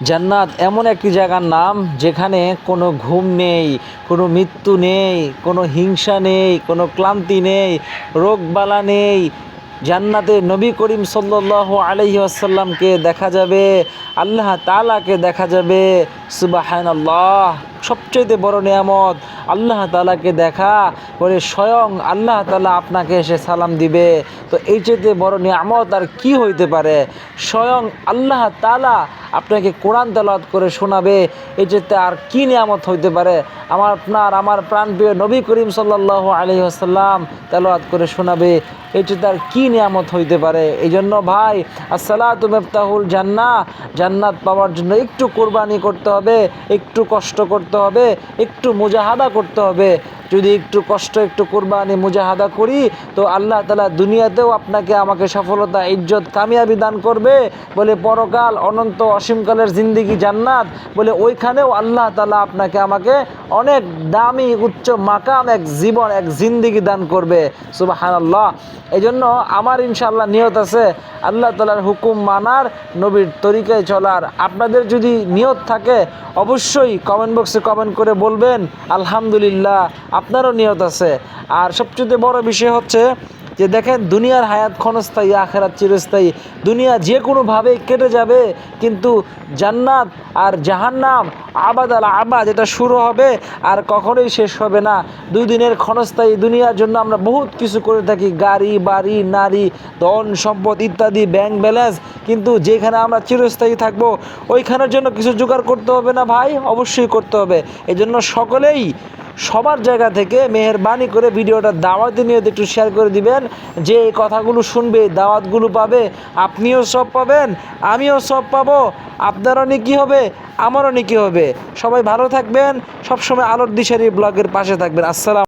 জান্নাত এমন একটি জায়গার নাম যেখানে কোনো ঘুম নেই, কোনো মৃত্যু নেই, কোনো হিংসা নেই, কোনো ক্লান্তি নেই রোগবালা নেই। জান্নাতে নবী করিম সাল্লাহ আলহি আসাল্লামকে দেখা যাবে, আল্লাহ তালাকে দেখা যাবে। সুবাহান আল্লাহ সবচেয়ে বড় নিয়ামত, আল্লাহ তালাকে দেখা, বলে স্বয়ং আল্লাহ তালা আপনাকে এসে সালাম দিবে। তো এই চেয়ে বড় নিয়ামত আর কি হইতে পারে? স্বয়ং আল্লাহ তালা আপনাকে কোরআন তেলাওয়াত করে শোনাবে এই চেতে আর কি নিয়ামত হইতে পারে? আমার আপনার, আমার প্রাণপ্রিয় নবী করিম সাল্লাহ আলহি আসাল্লাম তেলাওয়াত করে শোনাবে এই চেতে আর কি নিয়ামত হইতে পারে? এই জন্য ভাই, আসসালাতু মেফতাহুল জান্না জান্নাত পাওয়ার জন্য একটু কোরবানি করতে হবে একটু কষ্ট করতে হবে একটু মুজাহাদা করতে হবে। যদি একটু কষ্ট, একটু কোরবানি, মুজাহাদা করি, তো আল্লাহ তালা দুনিয়াতেও আপনাকে, আমাকে সফলতা, ইজ্জত, কামিয়াবি দান করবে বলে পরকাল, অনন্ত অসীমকালের জিন্দিগি জান্নাত বলে ওইখানেও আল্লাহ তালা আপনাকে, আমাকে অনেক দামি, উচ্চ মাকাম, এক জীবন, এক জিন্দিগি দান করবে। সুবাহান এই জন্য আমার ইনশাআল্লাহ নিয়ত আছে, আল্লাহ তালার হুকুম মানার, নবীর তরিকায় চলার। আপনাদের যদি নিয়ত থাকে, অবশ্যই কমেন্ট বক্সে কমেন্ট করে বলবেন। আলহামদুলিল্লাহ। আপনারও নিয়ত আছে। আর সবচেয়ে বড় বিষয় হচ্ছে যে দেখেন, দুনিয়ার হায়াত ক্ষণস্থায়ী, আখেরাত চিরস্থায়ী। দুনিয়া যে কোনোভাবেই কেটে যাবে, কিন্তু জান্নাত আর জাহান্নাম, আবাদ আল আবাদ, এটা শুরু হবে আর কখনোই শেষ হবে না। দুই দিনের ক্ষণস্থায়ী দুনিয়ার জন্য আমরা বহুত কিছু করে থাকি, গাড়ি, বাড়ি, নারী, ধন, সম্পদ ইত্যাদি ব্যাংক ব্যালেন্স কিন্তু যেখানে আমরা চিরস্থায়ী থাকব, ওইখানের জন্য কিছু জোগাড় করতে হবে না ভাই? অবশ্যই করতে হবে। এই জন্য সকলেই সবার জায়গা থেকে মেহরবানি করে ভিডিওটা দাওয়াতে নিয়ে একটু শেয়ার করে দিবেন। যে এই কথাগুলো শুনবে দাওয়াতগুলো পাবে, আপনিও সব পাবেন, আমিও সব পাবো, আপনারও নিকি হবে, আমারও নিকি হবে। সবাই ভালো থাকবেন, সবসময় আলোর দিশারি ব্লগের পাশে থাকবেন। আসসালাম।